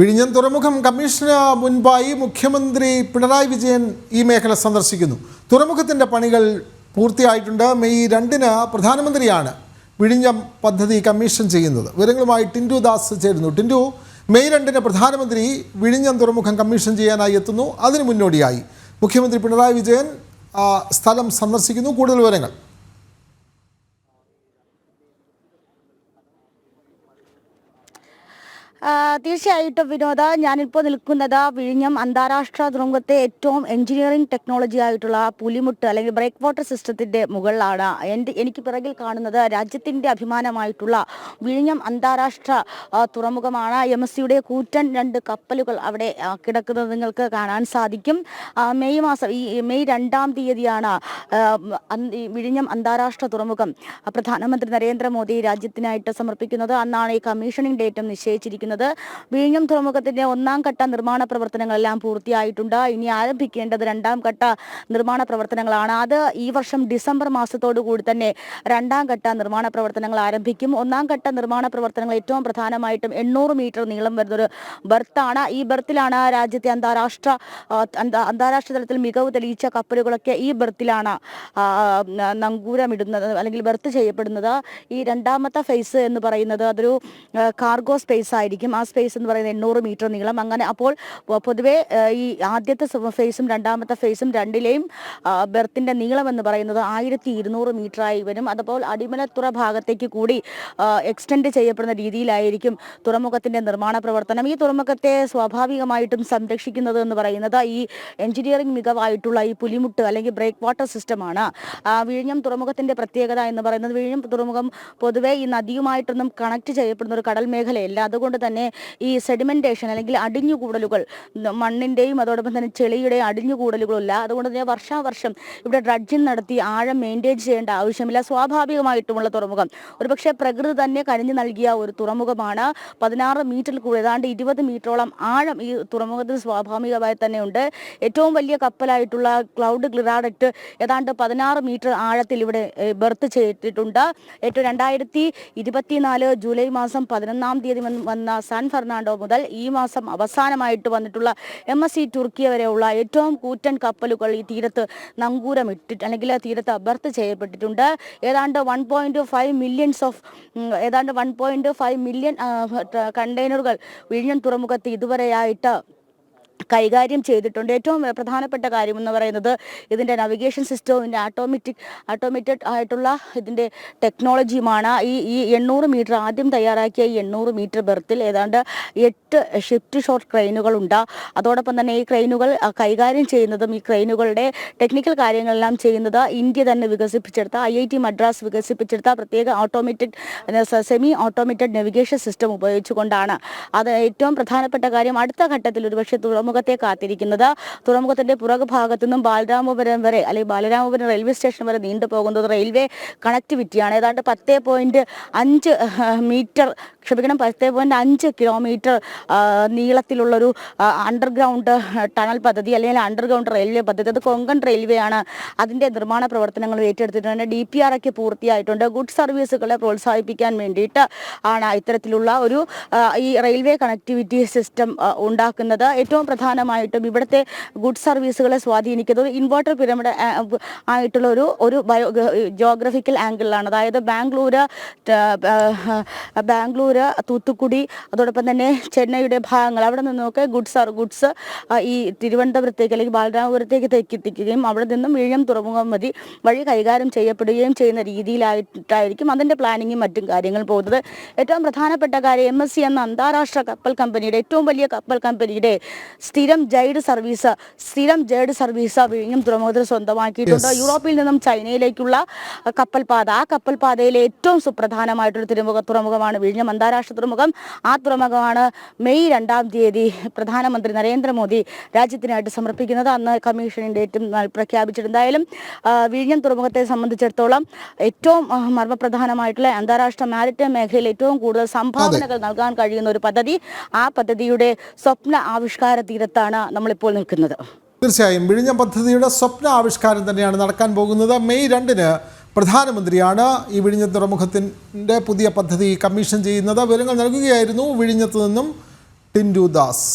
വിഴിഞ്ഞം തുറമുഖം കമ്മീഷന് മുൻപായി മുഖ്യമന്ത്രി പിണറായി വിജയൻ ഈ മേഖല സന്ദർശിക്കുന്നു. തുറമുഖത്തിന്റെ പണികൾ പൂർത്തിയായിട്ടുണ്ട്. മെയ് രണ്ടിന് പ്രധാനമന്ത്രിയാണ് വിഴിഞ്ഞം പദ്ധതി കമ്മീഷൻ ചെയ്യുന്നത്. വിവരങ്ങളുമായി ടിൻഡു ദാസ് ചേരുന്നു. ടിൻഡു മെയ് രണ്ടിന് പ്രധാനമന്ത്രി വിഴിഞ്ഞം തുറമുഖം കമ്മീഷൻ ചെയ്യാനായി എത്തുന്നു. അതിന് മുന്നോടിയായി മുഖ്യമന്ത്രി പിണറായി വിജയൻ സ്ഥലം സന്ദർശിക്കുന്നു. കൂടുതൽ വിവരങ്ങൾ. തീർച്ചയായിട്ടും വിനോദ ഞാനിപ്പോൾ നിൽക്കുന്നത് വിഴിഞ്ഞം അന്താരാഷ്ട്ര തുറമുഖത്തെ ഏറ്റവും എഞ്ചിനീയറിംഗ് ടെക്നോളജി ആയിട്ടുള്ള പുലിമുട്ട് അല്ലെങ്കിൽ ബ്രേക്ക് വാട്ടർ സിസ്റ്റത്തിന്റെ മുകളിലാണ്. എന്റെ എനിക്ക് പിറകിൽ കാണുന്നത് രാജ്യത്തിന്റെ അഭിമാനമായിട്ടുള്ള വിഴിഞ്ഞം അന്താരാഷ്ട്ര തുറമുഖമാണ്. എം എസ് സിയുടെ കൂറ്റൻ രണ്ട് കപ്പലുകൾ അവിടെ കിടക്കുന്നത് നിങ്ങൾക്ക് കാണാൻ സാധിക്കും. മെയ് മാസം ഈ മെയ് രണ്ടാം തീയതിയാണ് വിഴിഞ്ഞം അന്താരാഷ്ട്ര തുറമുഖം പ്രധാനമന്ത്രി നരേന്ദ്രമോദി രാജ്യത്തിനായിട്ട് സമർപ്പിക്കുന്നത്. അന്നാണ് ഈ കമ്മീഷനിങ് ഡേറ്റും നിശ്ചയിച്ചിരിക്കുന്നത്. വിഴിഞ്ഞം തുറമുഖത്തിന്റെ ഒന്നാം ഘട്ട നിർമ്മാണ പ്രവർത്തനങ്ങളെല്ലാം പൂർത്തിയായിട്ടുണ്ട്. ഇനി ആരംഭിക്കേണ്ടത് രണ്ടാം ഘട്ട നിർമ്മാണ പ്രവർത്തനങ്ങളാണ്. അത് ഈ വർഷം ഡിസംബർ മാസത്തോടു കൂടി തന്നെ രണ്ടാം ഘട്ട നിർമ്മാണ പ്രവർത്തനങ്ങൾ ആരംഭിക്കും. ഒന്നാം ഘട്ട നിർമ്മാണ പ്രവർത്തനങ്ങൾ ഏറ്റവും പ്രധാനമായിട്ടും എണ്ണൂറ് മീറ്റർ നീളം വരുന്നൊരു ബർത്താണ്. ഈ ബർത്തിലാണ് രാജ്യത്തെ അന്താരാഷ്ട്ര അന്താരാഷ്ട്ര തലത്തിൽ മികവ് തെളിയിച്ച കപ്പലുകളൊക്കെ ഈ ബർത്തിലാണ് നങ്കൂരമിടുന്നത് അല്ലെങ്കിൽ ബർത്ത് ചെയ്യപ്പെടുന്നത്. ഈ രണ്ടാമത്തെ ഫേസ് എന്ന് പറയുന്നത് അതൊരു കാർഗോ സ്പേസ് ആയിരിക്കും. ആ സ്പേസ് എന്ന് പറയുന്നത് എണ്ണൂറ് മീറ്റർ നീളം. അങ്ങനെ അപ്പോൾ പൊതുവെ ഈ ആദ്യത്തെ ഫേസും രണ്ടാമത്തെ ഫേസും രണ്ടിലെയും ബെർത്തിന്റെ നീളം എന്ന് പറയുന്നത് ആയിരത്തി ഇരുന്നൂറ് മീറ്റർ ആയി വരും. അതുപോലെ അടിമലത്തുറ ഭാഗത്തേക്ക് കൂടി എക്സ്റ്റെൻഡ് ചെയ്യപ്പെടുന്ന രീതിയിലായിരിക്കും തുറമുഖത്തിന്റെ നിർമ്മാണ പ്രവർത്തനം. ഈ തുറമുഖത്തെ സ്വാഭാവികമായിട്ടും സംരക്ഷിക്കുന്നത് എന്ന് പറയുന്നത് ഈ എഞ്ചിനീയറിംഗ് മികവായിട്ടുള്ള ഈ പുലിമുട്ട് അല്ലെങ്കിൽ ബ്രേക്ക് വാട്ടർ സിസ്റ്റമാണ് വിഴിഞ്ഞം തുറമുഖത്തിന്റെ പ്രത്യേകത എന്ന് പറയുന്നത് വിഴിഞ്ഞം തുറമുഖം പൊതുവെ ഈ നദിയുമായിട്ടൊന്നും കണക്ട് ചെയ്യപ്പെടുന്ന ഒരു കടൽ മേഖലയല്ല അതുകൊണ്ട് തന്നെ ഈ സെഡിമെന്റേഷൻ അല്ലെങ്കിൽ അടിഞ്ഞുകൂടലുകൾ മണ്ണിന്റെയും അതോടൊപ്പം തന്നെ ചെളിയുടെയും അടിഞ്ഞുകൂടലുകളില്ല അതുകൊണ്ട് തന്നെ വർഷാവർഷം ഇവിടെ ഡ്രഡ്ജിങ് നടത്തി ആഴം മെയിന്റെയിൻ ചെയ്യേണ്ട ആവശ്യമില്ല. സ്വാഭാവികമായിട്ടുമുള്ള തുറമുഖം. ഒരുപക്ഷെ പ്രകൃതി തന്നെ കനിഞ്ഞു നൽകിയ ഒരു തുറമുഖമാണ്. പതിനാറ് മീറ്ററിൽ കൂടുതൽ ഏതാണ്ട് ഇരുപത് മീറ്ററോളം ആഴം ഈ തുറമുഖത്തിന് സ്വാഭാവികമായി തന്നെ ഉണ്ട് ഏറ്റവും വലിയ കപ്പലായിട്ടുള്ള ക്ലൗഡ് ഗ്ലിറാഡക്റ്റ് ഏതാണ്ട് പതിനാറ് മീറ്റർ ആഴത്തിൽ ഇവിടെ ബർത്ത് ചെയ്തിട്ടുണ്ട്. ഏറ്റവും രണ്ടായിരത്തി ഇരുപത്തിനാല് ജൂലൈ മാസം പതിനൊന്നാം തീയതി വന്ന സാൻ ഫെർണാണ്ടോ മുതൽ ഈ മാസം അവസാനമായിട്ട് വന്നിട്ടുള്ള എം എസ് സി തുർക്കിയ വരെയുള്ള ഏറ്റവും കൂറ്റൻ കപ്പലുകൾ ഈ തീരത്ത് നങ്കൂരമിട്ടിട്ട് അല്ലെങ്കിൽ തീരത്ത് അഭർത്ത് ചെയ്യപ്പെട്ടിട്ടുണ്ട്. ഏതാണ്ട് one point five millions of ഏതാണ്ട് വൺ പോയിന്റ് ഫൈവ് മില്യൺ കണ്ടെയ്നറുകൾ വിഴിഞ്ഞം തുറമുഖത്ത് ഇതുവരെയായിട്ട് കൈകാര്യം ചെയ്തിട്ടുണ്ട്. ഏറ്റവും പ്രധാനപ്പെട്ട കാര്യം എന്ന് പറയുന്നത് ഇതിന്റെ നവിഗേഷൻ സിസ്റ്റവും ഇതിന്റെ ആട്ടോമാറ്റിക് ആട്ടോമേറ്റഡ് ആയിട്ടുള്ള ഇതിന്റെ ടെക്നോളജിയുമാണ് ഈ ഈ എണ്ണൂറ് മീറ്റർ ആദ്യം തയ്യാറാക്കിയ ഈ എണ്ണൂറ് മീറ്റർ ബെർത്തിൽ ഏതാണ്ട് എട്ട് ഷിഫ്റ്റ് ഷോർട്ട് ക്രെയിനുകളുണ്ട് അതോടൊപ്പം തന്നെ ഈ ക്രെയിനുകൾ കൈകാര്യം ചെയ്യുന്നതും ഈ ക്രെയിനുകളുടെ ടെക്നിക്കൽ കാര്യങ്ങളെല്ലാം ചെയ്യുന്നത് ഇന്ത്യ തന്നെ വികസിപ്പിച്ചെടുത്ത ഐ ഐ ടി മദ്രാസ് വികസിപ്പിച്ചെടുത്ത പ്രത്യേക automated semi automated navigation system ഉപയോഗിച്ചുകൊണ്ടാണ്. അത് ഏറ്റവും പ്രധാനപ്പെട്ട കാര്യം. അടുത്ത ഘട്ടത്തിൽ ഒരുപക്ഷെ തുറമുഖത്തെ കാത്തിരിക്കുന്നത്. തുറമുഖത്തിന്റെ പുറക് ഭാഗത്തു നിന്നും ബാലരാമപുരം വരെ അല്ലെങ്കിൽ ബാലരാമപുരം റെയിൽവേ സ്റ്റേഷൻ വരെ നീണ്ടു പോകുന്നത് റെയിൽവേ കണക്ടിവിറ്റിയാണ് ഏതാണ്ട് പത്ത് പോയിന്റ് അഞ്ച് മീറ്റർ ക്ഷമിക്കണം പത്ത് പോയിന്റ് അഞ്ച് കിലോമീറ്റർ നീളത്തിലുള്ളൊരു അണ്ടർഗ്രൗണ്ട് ടണൽ പദ്ധതി അല്ലെങ്കിൽ അണ്ടർഗ്രൗണ്ട് റെയിൽവേ പദ്ധതി. അത് കൊങ്കൺ റെയിൽവേ ആണ് അതിന്റെ നിർമ്മാണ പ്രവർത്തനങ്ങൾ ഏറ്റെടുത്തിട്ടുണ്ട്. ഡി പി ആർ ഒക്കെ പൂർത്തിയായിട്ടുണ്ട്. ഗുഡ് സർവീസുകളെ പ്രോത്സാഹിപ്പിക്കാൻ വേണ്ടിയിട്ട് ആണ് ഇത്തരത്തിലുള്ള ഒരു ഈ റെയിൽവേ കണക്ടിവിറ്റി സിസ്റ്റം ഉണ്ടാക്കുന്നത്. ഏറ്റവും പ്രധാനമായിട്ടും ഇവിടുത്തെ ഗുഡ് സർവീസുകളെ സ്വാധീനിക്കുന്നത് ഇൻവേർട്ടർ പിരമിഡ് ആയിട്ടുള്ള ഒരു ഒരു ബയോ ജോഗ്രഫിക്കൽ ആംഗിളിലാണ് അതായത് ബാംഗ്ലൂര് ബാംഗ്ലൂര് തൂത്തുക്കുടി അതോടൊപ്പം തന്നെ ചെന്നൈയുടെ ഭാഗങ്ങൾ. അവിടെ നിന്നൊക്കെ ഗുഡ്സ് ഗുഡ്സ് ഈ തിരുവനന്തപുരത്തേക്ക് അല്ലെങ്കിൽ ബാലരാമപുരത്തേക്ക് തെക്കെത്തിക്കുകയും അവിടെ നിന്നും വിഴിഞ്ഞം തുറമുഖം മതി വഴി കൈകാര്യം ചെയ്യപ്പെടുകയും ചെയ്യുന്ന രീതിയിലായിട്ടായിരിക്കും അതിന്റെ പ്ലാനിങ്ങും മറ്റും കാര്യങ്ങളും പോകുന്നത്. ഏറ്റവും പ്രധാനപ്പെട്ട കാര്യം എം എന്ന അന്താരാഷ്ട്ര കപ്പൽ കമ്പനിയുടെ ഏറ്റവും വലിയ കപ്പൽ കമ്പനിയുടെ സ്ഥിരം ജൈഡ് സർവീസ് സ്ഥിരം ജൈഡ് സർവീസ് വിഴിഞ്ഞം തുറമുഖത്തിൽ സ്വന്തമാക്കിയിട്ടുണ്ട്. യൂറോപ്പിൽ നിന്നും ചൈനയിലേക്കുള്ള കപ്പൽപാത ആ കപ്പൽപാതയിലെ ഏറ്റവും സുപ്രധാനമായിട്ടൊരു തുറമുഖ തുറമുഖമാണ് വിഴിഞ്ഞം അന്താരാഷ്ട്ര തുറമുഖം. ആ തുറമുഖമാണ് മെയ് രണ്ടാം തീയതി പ്രധാനമന്ത്രി നരേന്ദ്രമോദി രാജ്യത്തിനായിട്ട് സമർപ്പിക്കുന്നത്. അന്ന് കമ്മീഷനിന്റെ ഡേറ്റും പ്രഖ്യാപിച്ചിട്ടുണ്ടായാലും പ്രഖ്യാപിച്ചിട്ടുണ്ട് എന്തായാലും വിഴിഞ്ഞം തുറമുഖത്തെ സംബന്ധിച്ചിടത്തോളം ഏറ്റവും മർമ്മപ്രധാനമായിട്ടുള്ള അന്താരാഷ്ട്ര മാരിറ്റൈം മേഖലയിൽ ഏറ്റവും കൂടുതൽ സംഭാവനകൾ നൽകാൻ കഴിയുന്ന ഒരു പദ്ധതി. ആ പദ്ധതിയുടെ സ്വപ്ന ആവിഷ്കാര തീരത്താണ് നമ്മളിപ്പോൾ നിൽക്കുന്നത്. തീർച്ചയായും വിഴിഞ്ഞം പദ്ധതിയുടെ സ്വപ്ന ആവിഷ്കാരം തന്നെയാണ് നടക്കാൻ പോകുന്നത്. മെയ് രണ്ടിന് പ്രധാനമന്ത്രിയാണ് ഈ വിഴിഞ്ഞം തുറമുഖത്തിന്റെ പുതിയ പദ്ധതി കമ്മീഷൻ ചെയ്യുന്നത്. വിവരങ്ങൾ നൽകുകയായിരുന്നു വിഴിഞ്ഞത്ത് നിന്നും ടിൻഡു ദാസ്.